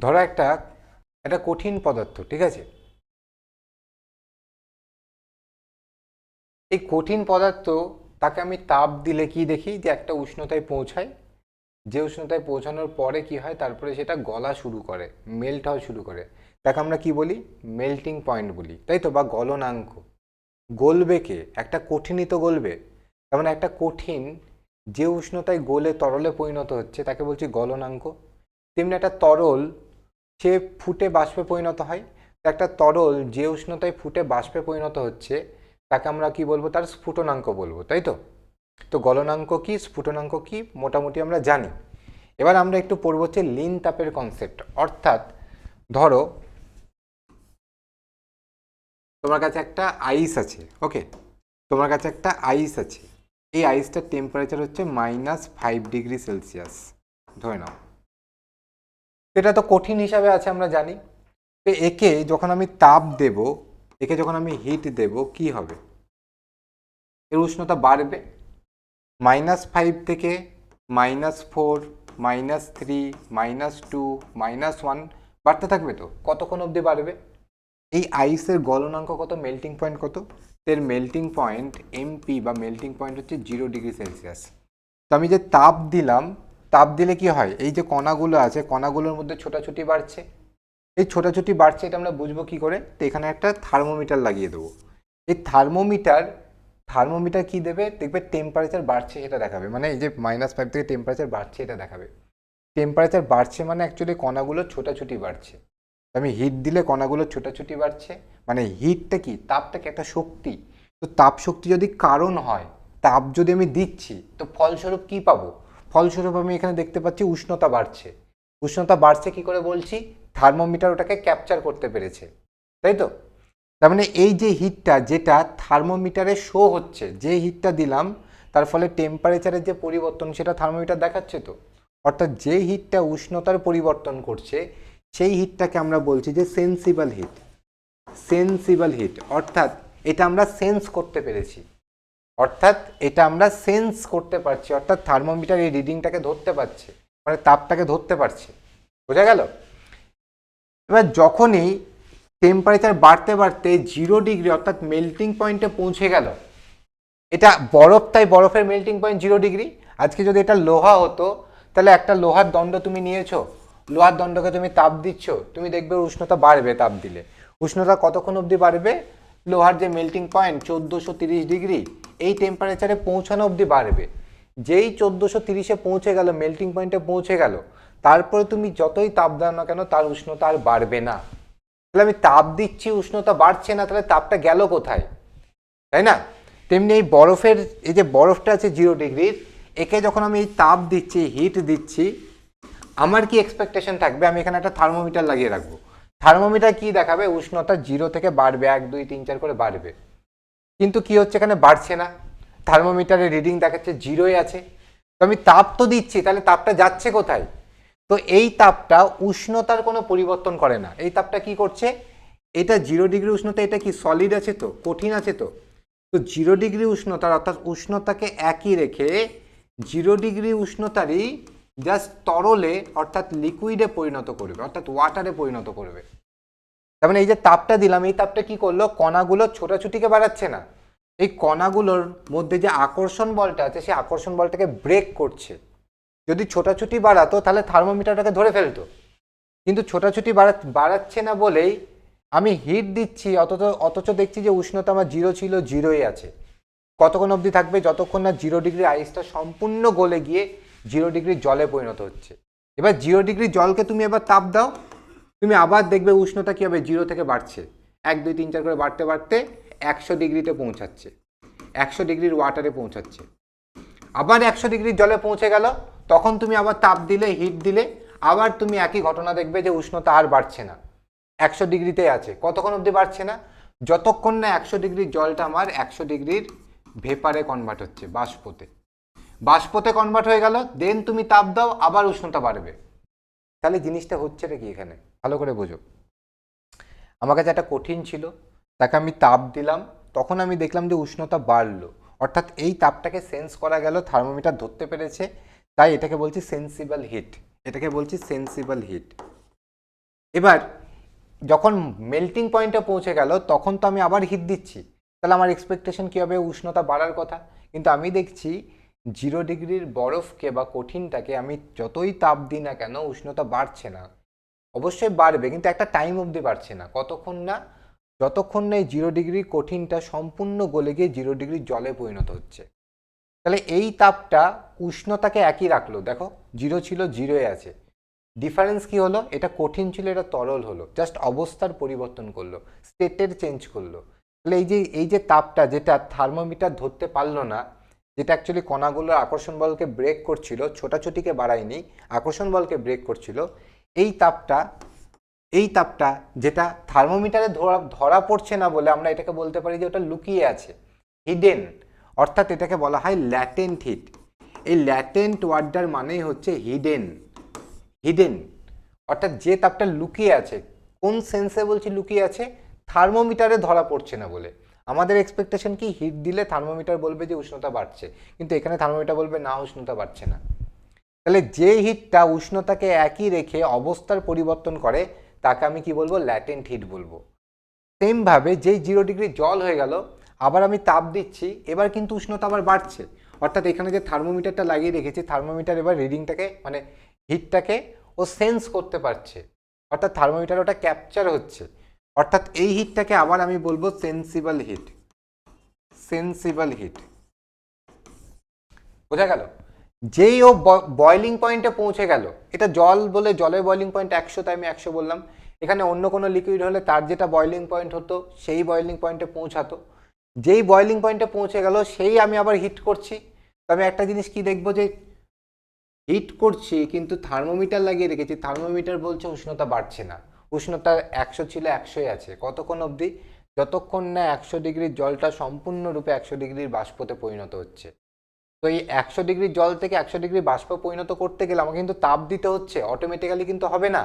ধরো একটা একটা কঠিন পদার্থ, ঠিক আছে? এই কঠিন পদার্থ, তাকে আমি তাপ দিলে কি দেখি? যে একটা উষ্ণতায় পৌঁছায়। যে উষ্ণতায় পৌঁছানোর পরে কি হয়? তারপরে সেটা গলা শুরু করে মেল্ট হওয়া শুরু করে। তাকে আমরা কি বলি? মেল্টিং পয়েন্ট বলি, তাই তো? বা গলনাঙ্ক। গলবে কে? একটা কঠিনই তো গলবে। তার মানে একটা কঠিন, যে উষ্ণতায় গলে তরলে পরিণত হচ্ছে, তাকে বলছি গলনাঙ্ক। তেমনি একটা তরল সে ফুটে বাষ্পে পরিণত হয়। একটা তরল যে উষ্ণতায় ফুটে বাষ্পে পরিণত হচ্ছে, তাকে আমরা কি বলব? তার স্ফুটনাঙ্ক বলব, তাই তো? তো গলনাঙ্ক কি, স্ফুটনাঙ্ক কি, মোটামুটি আমরা জানি। এবার আমরা একটু পড়ব হচ্ছে লিন তাপের কনসেপ্ট অর্থাৎ ধরো, তোমার কাছে একটা আইস আছে ওকে তোমার কাছে একটা আইস আছে। এই আইসটার টেম্পারেচার হচ্ছে মাইনাস ফাইভ ডিগ্রি সেলসিয়াস ধরে নাও। এটা তো কঠিন হিসাবে আছে, আমরা জানি। তো একে যখন আমি তাপ দেব, একে যখন আমি হিট দেব, কি হবে? এর উষ্ণতা বাড়বে। মাইনাস ফাইভ থেকে minus four minus three minus two minus one বাড়তে থাকবে তো? কতক্ষণ অবধি বাড়বে? এই আইসের গলনাঙ্ক কত? মেল্টিং পয়েন্ট কত? এর মেল্টিং পয়েন্ট এমপি বা মেল্টিং পয়েন্ট হচ্ছে জিরো ডিগ্রি সেলসিয়াস তো আমি যে তাপ দিলাম তাপ দিলে কি হয়? এই যে কণাগুলো আছে, কণাগুলোর মধ্যে ছোটাছুটি বাড়ছে। এই ছোটাছুটি বাড়ছে এটা আমরা বুঝব কি করে? তো এখানে একটা থার্মোমিটার লাগিয়ে দেবো। এই থার্মোমিটার থার্মোমিটার কি দেবে? দেখবে টেম্পারেচার বাড়ছে সেটা দেখাবে। মানে এই যে মাইনাস ফাইভ থেকে টেম্পারেচার বাড়ছে এটা দেখাবে। টেম্পারেচার বাড়ছে মানে অ্যাকচুয়ালি কণাগুলো ছোটাছুটি বাড়ছে। আমি হিট দিলে কণাগুলো ছোটাছুটি বাড়ছে। মানে হিটটা কি? তাপটা কি একটা শক্তি? তো তাপ শক্তি যদি কারণ হয়, তাপ যদি আমি দিচ্ছি, তো ফলস্বরূপ কি পাবো? ফলস্বরূপ আমি এখানে দেখতে পাচ্ছি উষ্ণতা বাড়ছে। উষ্ণতা বাড়ছে কি করে বলছি? থার্মোমিটার ওটাকে ক্যাপচার করতে পেরেছে। তাই তো? তার মানে এই যে হিটটা, যেটা থার্মোমিটারে শো হচ্ছে, যে হিটটা দিলাম, তার ফলে টেম্পারেচারের যে পরিবর্তন, সেটা থার্মোমিটার দেখাচ্ছে তো? অর্থাৎ যে হিটটা উষ্ণতার পরিবর্তন করছে, সেই হিটটাকে আমরা বলছি যে সেন্সিবল হিট সেন্সিবল হিট অর্থাৎ এটা আমরা সেন্স করতে পেরেছি। অর্থাৎ এটা আমরা সেন্স করতে পারছি, অর্থাৎ থার্মোমিটার এই রিডিংটাকে ধরতে পারছে মানে তাপটাকে ধরতে পারছে। বোঝা গেল? এবার যখনই টেম্পারেচার বাড়তে বাড়তে জিরো ডিগ্রি অর্থাৎ মেল্টিং পয়েন্টে পৌঁছে গেল, এটা বরফ, তাই বরফের মেল্টিং পয়েন্ট জিরো ডিগ্রি আজকে যদি এটা লোহা হতো, তাহলে একটা লোহার দণ্ড তুমি নিয়েছো, লোহার দণ্ডকে তুমি তাপ দিচ্ছ, তুমি দেখবে উষ্ণতা বাড়বে তাপ দিলে। উষ্ণতা কতক্ষণ অবধি বাড়বে? লোহার যে মেল্টিং পয়েন্ট চোদ্দোশো তিরিশ ডিগ্রি, এই টেম্পারেচারে পৌঁছানো অবধি বাড়বে। যেই চোদ্দোশো তিরিশে পৌঁছে গেল মেল্টিং পয়েন্টে পৌঁছে গেল, তারপরে তুমি যতই তাপ দাও না কেন, তার উষ্ণতা আর বাড়বে না। তাহলে আমি তাপ দিচ্ছি, উষ্ণতা বাড়ছে না, তাহলে তাপটা গেল কোথায়? তাই না? তেমনি এই বরফের, এই যে বরফটা আছে জিরো ডিগ্রির একে যখন আমি এই তাপ দিচ্ছি হিট দিচ্ছি, আমার কি এক্সপেকটেশন থাকবে? আমি এখানে একটা থার্মোমিটার লাগিয়ে রাখব। থার্মোমিটার কি দেখাবে? উষ্ণতা জিরো থেকে বাড়বে, এক, দুই, তিন, চার করে বাড়বে। কিন্তু কি হচ্ছে এখানে? বাড়ছে না। থার্মোমিটারের রিডিং দেখাচ্ছে জিরোই আছে। তো আমি তাপ তো দিচ্ছি, তাহলে তাপটা যাচ্ছে কোথায়? তো এই তাপটা উষ্ণতার কোনো পরিবর্তন করে না। এই তাপটা কি করছে? এটা জিরো ডিগ্রি উষ্ণতা, এটা কি সলিড আছে তো? কঠিন আছে তো? তো জিরো ডিগ্রি উষ্ণতার অর্থাৎ উষ্ণতাকে একই রেখে জিরো ডিগ্রি উষ্ণতারই জাস্ট তরলে অর্থাৎ লিকুইডে পরিণত করবে, অর্থাৎ ওয়াটারে পরিণত করবে। তার মানে এই যে তাপটা দিলাম, এই তাপটা কি করল? কণাগুলো ছোটাছুটিকে বাড়াচ্ছে না। এই কণাগুলোর মধ্যে যে আকর্ষণ বলটা আছে, সেই আকর্ষণ বলটাকে ব্রেক করছে। যদি ছোটাছুটি বাড়াতো, তাহলে থার্মোমিটারটাকে ধরে ফেলতো। কিন্তু ছোটাছুটি বাড়া, বাড়াচ্ছে না বলেই আমি হিট দিচ্ছি, অথচ অথচ দেখছি যে উষ্ণতা আমার জিরো ছিল জিরোই আছে। কতক্ষণ অবধি থাকবে? যতক্ষণ না জিরো ডিগ্রি আইসটা সম্পূর্ণ গলে গিয়ে জিরো ডিগ্রি জলে পরিণত হচ্ছে। এবার জিরো ডিগ্রি জলকে তুমি এবার তাপ দাও, তুমি আবার দেখবে উষ্ণতা কী হবে? জিরো থেকে বাড়ছে। এক, দুই, তিন, চার করে বাড়তে বাড়তে একশো ডিগ্রিতে পৌঁছাচ্ছে। একশো ডিগ্রির ওয়াটারে পৌঁছাচ্ছে। আবার একশো ডিগ্রির জলে পৌঁছে গেল, তখন তুমি আবার তাপ দিলে, হিট দিলে, আবার তুমি একই ঘটনা দেখবে যে উষ্ণতা আর বাড়ছে না। একশো ডিগ্রিতে আছে। কতক্ষণ অবধি বাড়ছে না? যতক্ষণ না একশো ডিগ্রির জলটা আমার একশো ডিগ্রির ভেপারে কনভার্ট হচ্ছে, বাষ্পতে। বাষ্পতে কনভার্ট হয়ে গেল দেন তুমি তাপ দাও, আবার উষ্ণতা বাড়বে। তাহলে জিনিসটা হচ্ছে কি এখানে? ভালো করে বোঝো। আমার কাছে একটা কঠিন ছিল, তাকে আমি তাপ দিলাম, তখন আমি দেখলাম যে উষ্ণতা বাড়লো। অর্থাৎ এই তাপটাকে সেন্স করা গেল থার্মোমিটার ধরতে পেরেছে, তাই এটাকে বলছি সেন্সিবল হিট এটাকে বলছি সেন্সিবল হিট এবার, যখন মেল্টিং পয়েন্টে পৌঁছে গেল, তখন তো আমি আবার হিট দিচ্ছি। তাহলে আমার এক্সপেকটেশন কী হবে? উষ্ণতা বাড়ার কথা। কিন্তু আমি দেখছি জিরো ডিগ্রির বরফকে বা কঠিনটাকে আমি যতই তাপ দিই না কেন, উষ্ণতা বাড়ছে না। অবশ্যই বাড়বে, কিন্তু একটা টাইম অবধি বাড়ছে না। কতক্ষণ না, যতক্ষণ না এই জিরো ডিগ্রি কঠিনটা সম্পূর্ণ গলে গিয়ে জিরো ডিগ্রি জলে পরিণত হচ্ছে। তাহলে এই তাপটা উষ্ণতাকে একই রাখল। দেখো, জিরো ছিল, জিরোয় আছে। ডিফারেন্স কি হলো? এটা কঠিন ছিল, এটা তরল হলো। জাস্ট অবস্থার পরিবর্তন করল স্টেটের চেঞ্জ করল। তাহলে এই যে এই যে তাপটা, যেটা থার্মোমিটার ধরতে পারল না যেটা অ্যাকচুয়ালি কণাগুলোর আকর্ষণ বলকে ব্রেক করছিল, ছোটাছুটিকে বাড়ায়নি, আকর্ষণ বলকে ব্রেক করছিল। এই তাপটা এই তাপটা যেটা থার্মোমিটারে ধরা ধরা পড়ছে না বলে আমরা এটাকে বলতে পারি যে ওটা লুকিয়ে আছে। হিডেন অর্থাৎ এটাকে বলা হয় ল্যাটেন্ট হিট এই ল্যাটেন্ট ওয়ার্ডটার মানেই হচ্ছে হিডেন হিডেন অর্থাৎ যে তাপটা লুকিয়ে আছে, কোন সেন্সে বলছি লুকিয়ে আছে থার্মোমিটারে ধরা পড়ছে না বলে। আমাদের এক্সপেকটেশন কি? হিট দিলে থার্মোমিটার বলবে যে উষ্ণতা বাড়ছে। কিন্তু এখানে থার্মোমিটার বলবে না, উষ্ণতা বাড়ছে না। তাহলে যে হিটটা উষ্ণতাকে একই রেখে অবস্থার পরিবর্তন করে, তাকে আমি কি বলব? ল্যাটেন্ট হিট বলব। সেমভাবে যেই জিরো ডিগ্রি জল হয়ে গেল, আবার আমি তাপ দিচ্ছি, এবার কিন্তু উষ্ণতা আবার বাড়ছে। অর্থাৎ এখানে যে থার্মোমিটারটা লাগিয়ে রেখেছি থার্মোমিটার এবার রিডিংটাকে মানে হিটটাকে ও সেন্স করতে পারছে। অর্থাৎ থার্মোমিটার ওটা ক্যাপচার হচ্ছে। অর্থাৎ এই হিটটাকে আবার আমি বলব সেন্সিবল হিট সেন্সিবল হিট বোঝা গেল? যেই ও বয়লিং পয়েন্টে পৌঁছে গেল, এটা জল বলে জলের বয়লিং পয়েন্ট একশো, তাই আমি একশো বললাম। এখানে অন্য কোনো লিকুইড হলে তার যেটা বয়লিং পয়েন্ট হতো, সেই বয়লিং পয়েন্টে পৌঁছাতো। যেই বয়লিং পয়েন্টে পৌঁছে গেল, সেই আমি আবার হিট করছি। তো আমি একটা জিনিস কি দেখব যে হিট করছি, কিন্তু থার্মোমিটার লাগিয়ে রেখেছি। থার্মোমিটার বলছে উষ্ণতা বাড়ছে না। উষ্ণতা একশো ছিল একশোই আছে। কতক্ষণ অবধি? যতক্ষণ না একশো ডিগ্রির জলটা সম্পূর্ণরূপে একশো ডিগ্রির বাষ্পতে পরিণত হচ্ছে। তো এই একশো ডিগ্রি জল থেকে একশো ডিগ্রি বাষ্প পরিণত করতে গেলে আমাকে কিন্তু তাপ দিতে হচ্ছে। অটোমেটিক্যালি কিন্তু হবে না।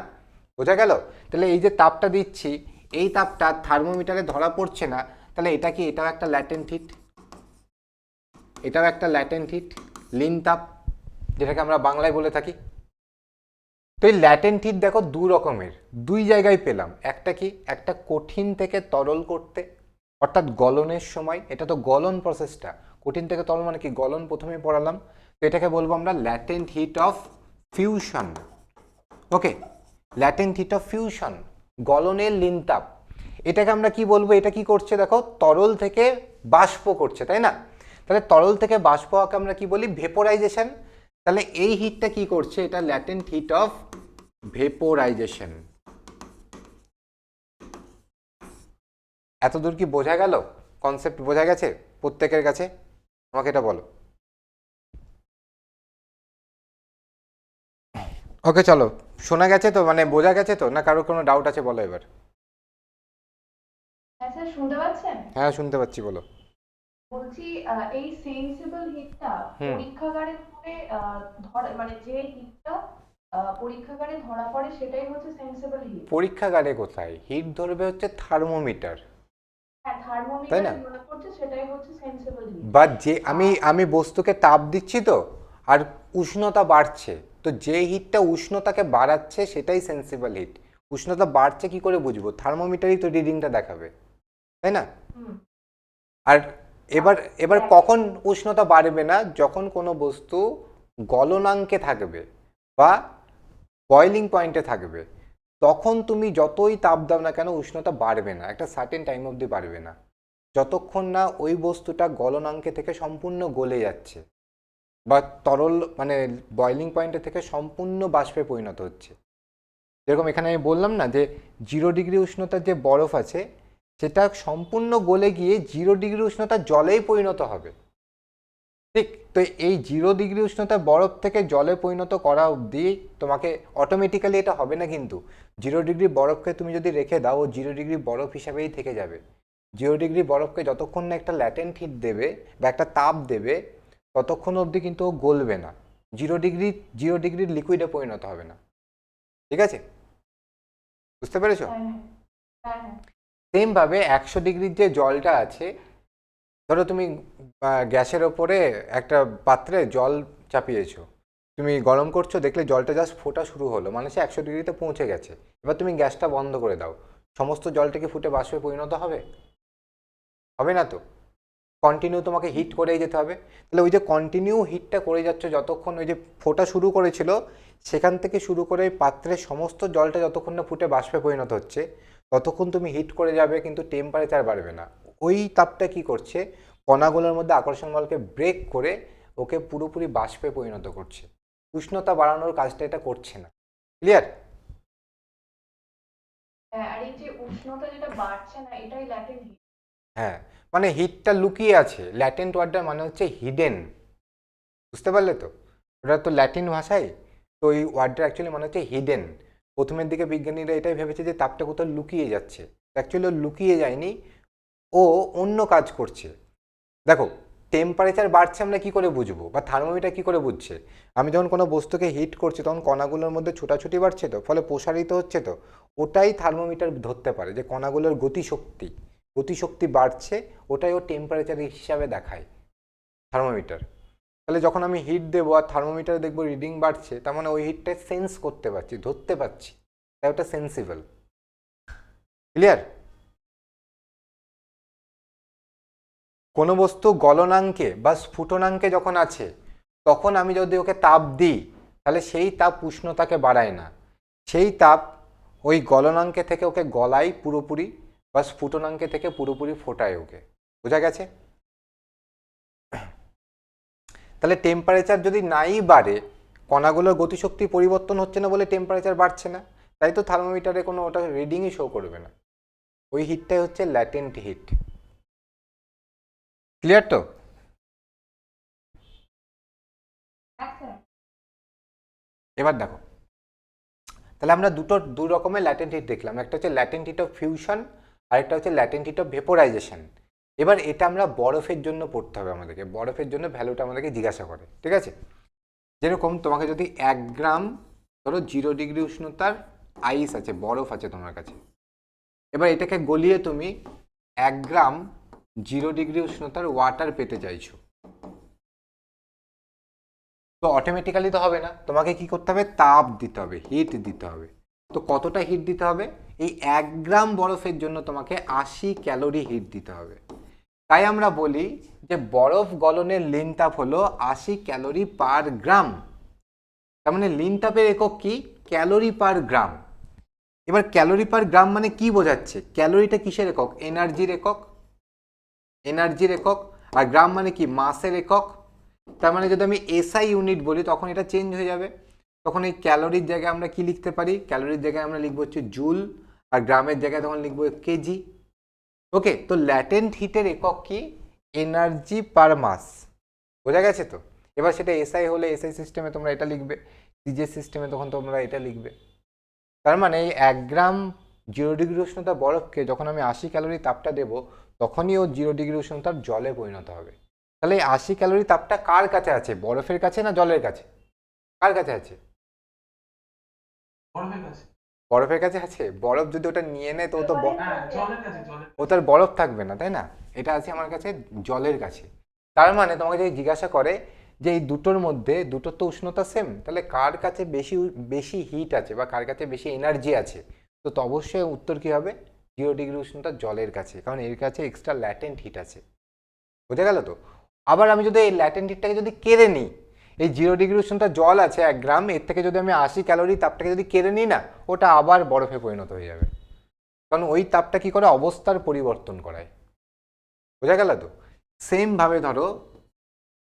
বোঝা গেল? তাহলে এই যে তাপটা দিচ্ছি, এই তাপটা থার্মোমিটারে ধরা পড়ছে না। তাহলে এটা কি? এটাও একটা ল্যাটেন্ট হিট এটাও একটা ল্যাটেন্ট হিট লিন তাপ? যেটাকে আমরা বাংলায় বলে থাকি। তো এই ল্যাটেন হিট দেখো দু রকমের, দুই জায়গায় পেলাম। একটা কি? একটা কঠিন থেকে তরল করতে, অর্থাৎ গলনের সময়, এটা তো গলন প্রসেসটা কঠিন থেকে তরল মানে কি? গলন প্রথমে পড়ালাম। তো এটাকে বলব আমরা latent heat of fusion okay latent heat of fusion গলনের লিনতাপ। এটাকে আমরা কি বলব? এটা কি করছে দেখো? তরল থেকে বাষ্প করছে, তাই না? তাহলে তরল থেকে বাষ্প হওয়াকে আমরা কি বলি? ভেপোরাইজেশন তাহলে এই হিটটা কি করছে? এটা ল্যাটেন্ট হিট অফ ভেপোরাইজেশন এতদূর কি বোঝা গেল? কনসেপ্ট বোঝা গেছে? প্রত্যেকের কাছে? আমাকে এটা বলো। ওকে চলো। শোনা গেছে তো? মানে বোঝা গেছে তো? না কারোর কোনো ডাউট আছে? বলো এবার। হ্যাঁ শুনতে পাচ্ছেন? হ্যাঁ শুনতে পাচ্ছি বলো। বলছি এই সেন্সিবল হিটটা। পরীক্ষাগারে ধরা মানে যে হিটটা পরীক্ষাগারে ধরা পড়ে সেটাই হচ্ছে সেন্সিবল হিট পরীক্ষাগারে কোথায়? হিট ধরবে হচ্ছে থার্মোমিটার হ্যাঁ তাই না? বা যে আমি আমি বস্তুকে তাপ দিচ্ছি তো আর উষ্ণতা বাড়ছে তো যে হিটটা উষ্ণতাকে বাড়াচ্ছে সেটাই সেন্সিবল হিট উষ্ণতা বাড়ছে কি করে বুঝব? থার্মোমিটারই তো রিডিংটা দেখাবে তাই না? আর এবার এবার কখন উষ্ণতা বাড়বে না? যখন কোনো বস্তু গলনাঙ্কে থাকবে বা বয়লিং পয়েন্টে থাকবে তখন তুমি যতই তাপ দাও না কেন উষ্ণতা বাড়বে না একটা সার্টেন টাইম অবধি বাড়বে না। যতক্ষণ না ওই বস্তুটা গলনাঙ্কে থেকে সম্পূর্ণ গলে যাচ্ছে বা তরল মানে বয়লিং পয়েন্টে থেকে সম্পূর্ণ বাষ্পে পরিণত হচ্ছে। যেরকম এখানে আমি বললাম না যে জিরো ডিগ্রি উষ্ণতার যে বরফ আছে সেটা সম্পূর্ণ গলে গিয়ে জিরো ডিগ্রি উষ্ণতা জলেই পরিণত হবে। ঠিক? তো এই জিরো ডিগ্রি উষ্ণতা বরফ থেকে জলে পরিণত করা অবধি তোমাকে অটোমেটিক্যালি এটা হবে না কিন্তু। জিরো ডিগ্রি বরফকে তুমি যদি রেখে দাও, ও জিরো ডিগ্রি বরফ হিসাবেই থেকে যাবে। জিরো ডিগ্রি বরফকে যতক্ষণ না একটা ল্যাটেন্ট হিট দেবে বা একটা তাপ দেবে, ততক্ষণ অবধি কিন্তু ও গলবে না। জিরো ডিগ্রি জিরো ডিগ্রির লিকুইডে পরিণত হবে না। ঠিক আছে? বুঝতে পেরেছ? হ্যাঁ। হ্যাঁ হ্যাঁ। সেমভাবে একশো ডিগ্রির যে জলটা আছে, ধরো তুমি গ্যাসের ওপরে একটা পাত্রে জল চাপিয়েছো। তুমি গরম করছ, দেখলে জলটা জাস্ট ফোটা শুরু হলো মানে সে একশো ডিগ্রিতে পৌঁছে গেছে। এবার তুমি গ্যাসটা বন্ধ করে দাও। সমস্ত জলটা কি ফুটে বাষ্পে পরিণত হবে? হবে না তো। কন্টিনিউ তোমাকে হিট করেই যেতে হবে। তাহলে ওই যে কন্টিনিউ হিটটা করে যাচ্ছ যতক্ষণ ওই যে ফোটা শুরু করেছিল, সেখান থেকে শুরু করে পাত্রের সমস্ত জলটা যতক্ষণ না ফুটে বাষ্পে পরিণত হচ্ছে ততক্ষণ তুমি হিট করে যাবে কিন্তু টেম্পারেচার বাড়বে না। ওই তাপটা কি করছে? কণাগুলোর মধ্যে আকর্ষণ বলকে ব্রেক করে ওকে পুরোপুরি বাষ্পে পরিণত করছে। উষ্ণতা বাড়ানোর কাজটা এটা করছে না। ক্লিয়ার হ্যাঁ এই মানে হিটটা লুকিয়ে আছে। ল্যাটেন্ট ওয়ার্ডটার মানে হচ্ছে হিডেন বুঝতে পারলে তো? ওটা তো ল্যাটিন ভাষায় তো ওই ওয়ার্ডটা অ্যাকচুয়ালি মানে হচ্ছে হিডেন প্রথমের দিকে বিজ্ঞানীরা এটাই ভেবেছে যে তাপটা কোথাও লুকিয়ে যাচ্ছে। অ্যাকচুয়ালি লুকিয়ে যায়নি, ও অন্য কাজ করছে। দেখো টেম্পারেচার বাড়ছে আমরা কি করে বুঝব? বা থার্মোমিটার কি করে বুঝছে? আমি যখন কোনো বস্তুকে হিট করছি, তখন কণাগুলোর মধ্যে ছোটাছুটি বাড়ছে তো? ফলে প্রসারিত হচ্ছে তো? ওটাই থার্মোমিটার ধরতে পারে যে কণাগুলোর গতিশক্তি। গতিশক্তি বাড়ছে, ওটাই ও টেম্পারেচার হিসাবে দেখায়। থার্মোমিটার তাহলে যখন আমি হিট দেবো আর থার্মোমিটার দেখব রিডিং বাড়ছে, তার মানে ওই হিটটা সেন্স করতে পারছি, ধরতে পারছি। তাই ওটা সেন্সিবল ক্লিয়ার কোনো বস্তু গলনাঙ্কে বা স্ফুটনাঙ্কে যখন আছে, তখন আমি যদি ওকে তাপ দিই, তাহলে সেই তাপ উষ্ণতাকে বাড়ায় না। সেই তাপ ওই গলনাঙ্কে থেকে ওকে গলায় পুরোপুরি বা স্ফুটনাঙ্কে থেকে পুরোপুরি ফোটায় ওকে। বোঝা গেছে? তাহলে টেম্পারেচার যদি নাই বাড়ে, কণাগুলোর গতিশক্তি পরিবর্তন হচ্ছে না বলে টেম্পারেচার বাড়ছে না, তাই তো থার্মোমিটারে কোনো ওটা রিডিংই শো করবে না। ওই হিটটাই হচ্ছে ল্যাটেন্ট হিট ক্লিয়ার তো? এবার দেখো। তাহলে আমরা দুটো দু রকমের ল্যাটেন্ট হিট দেখলাম। একটা হচ্ছে ল্যাটেন্ট হিট অফ ফিউশন আর একটা হচ্ছে ল্যাটেন্ট হিট অফ ভেপোরাইজেশন এবার এটা আমরা বরফের জন্য পড়তে হবে আমাদেরকে। বরফের জন্য ভ্যালুটা আমাদেরকে জিজ্ঞাসা করে, ঠিক আছে? যেরকম তোমাকে যদি এক গ্রাম ধরো জিরো ডিগ্রি উষ্ণতার আইস আছে, বরফ আছে তোমার কাছে। এবার এটাকে গলিয়ে তুমি এক গ্রাম জিরো ডিগ্রি উষ্ণতার ওয়াটার পেতে চাইছো। তো অটোমেটিক্যালি তো হবে না। তোমাকে কি করতে হবে? তাপ দিতে হবে হিট দিতে হবে। তো কতটা হিট দিতে হবে? এই এক গ্রাম বরফের জন্য তোমাকে আশি ক্যালোরি হিট দিতে হবে। তাই আমরা বলি যে বরফ গলনের লিন তাপ হলো আশি ক্যালোরি পার গ্রাম। তার মানে লিন তাপের একক কি? Calorie per gram. এবার ক্যালোরি পার গ্রাম মানে কি বোঝাচ্ছে? ক্যালোরিটা কিসের একক? এনার্জির একক। এনার্জির একক। আর গ্রাম মানে কি? মাসের একক। তার মানে যদি আমি এসআই ইউনিট বলি, তখন এটা চেঞ্জ হয়ে যাবে। তখন এই ক্যালোরির জায়গায় আমরা কি লিখতে পারি? ক্যালোরির জায়গায় আমরা লিখব হচ্ছে জুল আর গ্রামের জায়গায় তখন লিখব কেজি ওকে তো ল্যাটেন্ট হিটের একক কি? এনার্জি পার মাস বোঝা গেছে তো? এবার সেটা এসআই হলে এসআই সিস্টেমে তোমরা এটা লিখবে সিজে সিস্টেমে তখন তোমরা এটা লিখবে। তার মানে এই এক গ্রাম জিরো ডিগ্রি উষ্ণতা বরফকে যখন আমি আশি ক্যালোরি তাপটা দেবো, তখনই ও জিরো ডিগ্রি উষ্ণতার জলে পরিণত হবে। তাহলে এই আশি ক্যালোরি তাপটা কার কাছে আছে? বরফের কাছে না জলের কাছে? কার কাছে আছে? বরফের কাছে। বরফের কাছে আছে? বরফ যদি ওটা নিয়ে নেয় তো ও তো ও তার বরফ থাকবে না তাই না? এটা আছে আমার কাছে জলের কাছে। তার মানে তোমাকে যদি জিজ্ঞাসা করে যে এই দুটোর মধ্যে দুটোর তো উষ্ণতা সেম তাহলে কার কাছে বেশি বেশি হিট আছে বা কার কাছে বেশি এনার্জি আছে? তো তো অবশ্যই উত্তর কী হবে? জিরো ডিগ্রি উষ্ণতা জলের কাছে কারণ এর কাছে এক্সট্রা ল্যাটেন্ট হিট আছে। বোঝা গেল তো? আবার আমি যদি এই ল্যাটেন্ট হিটটাকে যদি কেড়ে নিই এই জিরো ডিগ্রি উষ্ণতা জল আছে এক গ্রাম, এর থেকে যদি আমি আশি ক্যালোরি তাপটাকে যদি কেড়ে নিই না, ওটা আবার বরফে পরিণত হয়ে যাবে। কারণ ওই তাপটা কি করে? অবস্থার পরিবর্তন করায়। বোঝা গেল তো? সেমভাবে ধরো,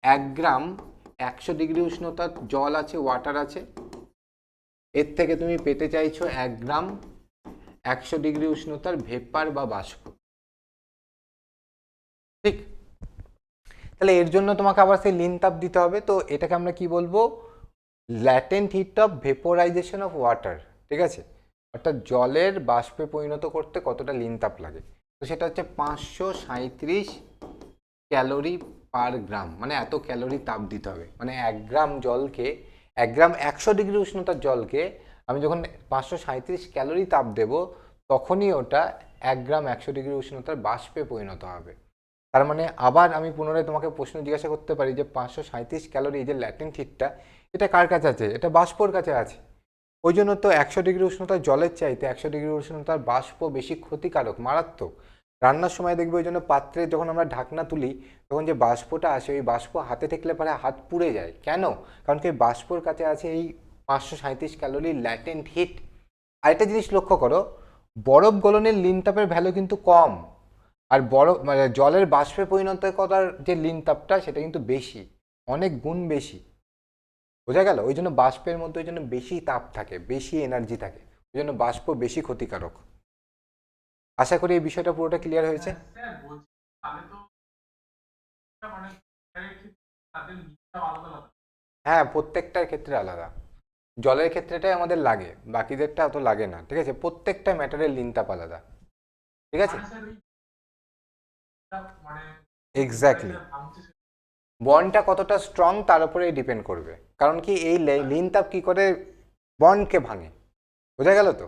এক গ্রাম একশো ডিগ্রি উষ্ণতার জল আছে ওয়াটার আছে। এর থেকে তুমি পেতে চাইছো এক গ্রাম একশো ডিগ্রি উষ্ণতার ভেপার বা বাষ্প। ঠিক? তাহলে এর জন্য তোমাকে আবার সেই লিন তাপ দিতে হবে। তো এটাকে আমরা কি বলব? Latent heat of vaporisation of water ঠিক আছে? অর্থাৎ জলের বাষ্পে পরিণত করতে কতটা লিন তাপ লাগে? তো সেটা হচ্ছে পাঁচশো সাঁইত্রিশ ক্যালোরি পার গ্রাম মানে এত ক্যালোরি তাপ দিতে হবে। মানে এক গ্রাম জলকে, এক গ্রাম একশো ডিগ্রি উষ্ণতার জলকে আমি যখন পাঁচশো সাঁইত্রিশ ক্যালোরি তাপ দেব, তখনই ওটা এক গ্রাম একশো ডিগ্রি উষ্ণতার বাষ্পে পরিণত হবে। তার মানে আবার আমি পুনরায় তোমাকে প্রশ্ন জিজ্ঞাসা করতে পারি যে পাঁচশো সাঁইত্রিশ ক্যালোরি যে ল্যাটিন হিটটা এটা কার কাছে আছে? এটা বাষ্পর কাছে আছে। ওই জন্য তো একশো ডিগ্রি উষ্ণতা জলের চাইতে একশো ডিগ্রি উষ্ণতার বাষ্প বেশি ক্ষতিকারক, মারাত্মক। রান্নার সময় দেখবে ওই জন্য পাত্রে যখন আমরা ঢাকনা তুলি, তখন যে বাষ্পটা আসে, ওই বাষ্প হাতে ঠেকলে পরে হাত পুড়ে যায়। কেন? কারণ কি বাষ্পর কাছে আছে এই পাঁচশো সাঁইত্রিশ ক্যালোরি ল্যাটেন্ট হিট আরেকটা জিনিস লক্ষ্য করো, বরফ গলনের লিন তাপের ভ্যালু কিন্তু কম। আর বড় মানে জলের বাষ্পে পরিণত করার যে লিন তাপটা সেটা কিন্তু বেশি, অনেক গুণ বেশি। বোঝা গেল? ওই জন্য বাষ্পের মধ্যে ওই জন্য বেশি তাপ থাকে, বেশি এনার্জি থাকে, ওই জন্য বাষ্প বেশি ক্ষতিকারক। আশা করি এই বিষয়টা পুরোটা ক্লিয়ার হয়েছে। হ্যাঁ প্রত্যেকটার ক্ষেত্রে আলাদা। জলের ক্ষেত্রেটাই আমাদের লাগে, বাকিদেরটা অত লাগে না, ঠিক আছে? প্রত্যেকটা ম্যাটারের লিন তাপ আলাদা। ঠিক আছে? এক্স্যাক্টলি বন্ডটা কতটা স্ট্রং তার উপরেই ডিপেন্ড করবে। কারণ কি এই লিন তাপ কি করে বন্ডকে ভাঙে? বোঝা গেল তো?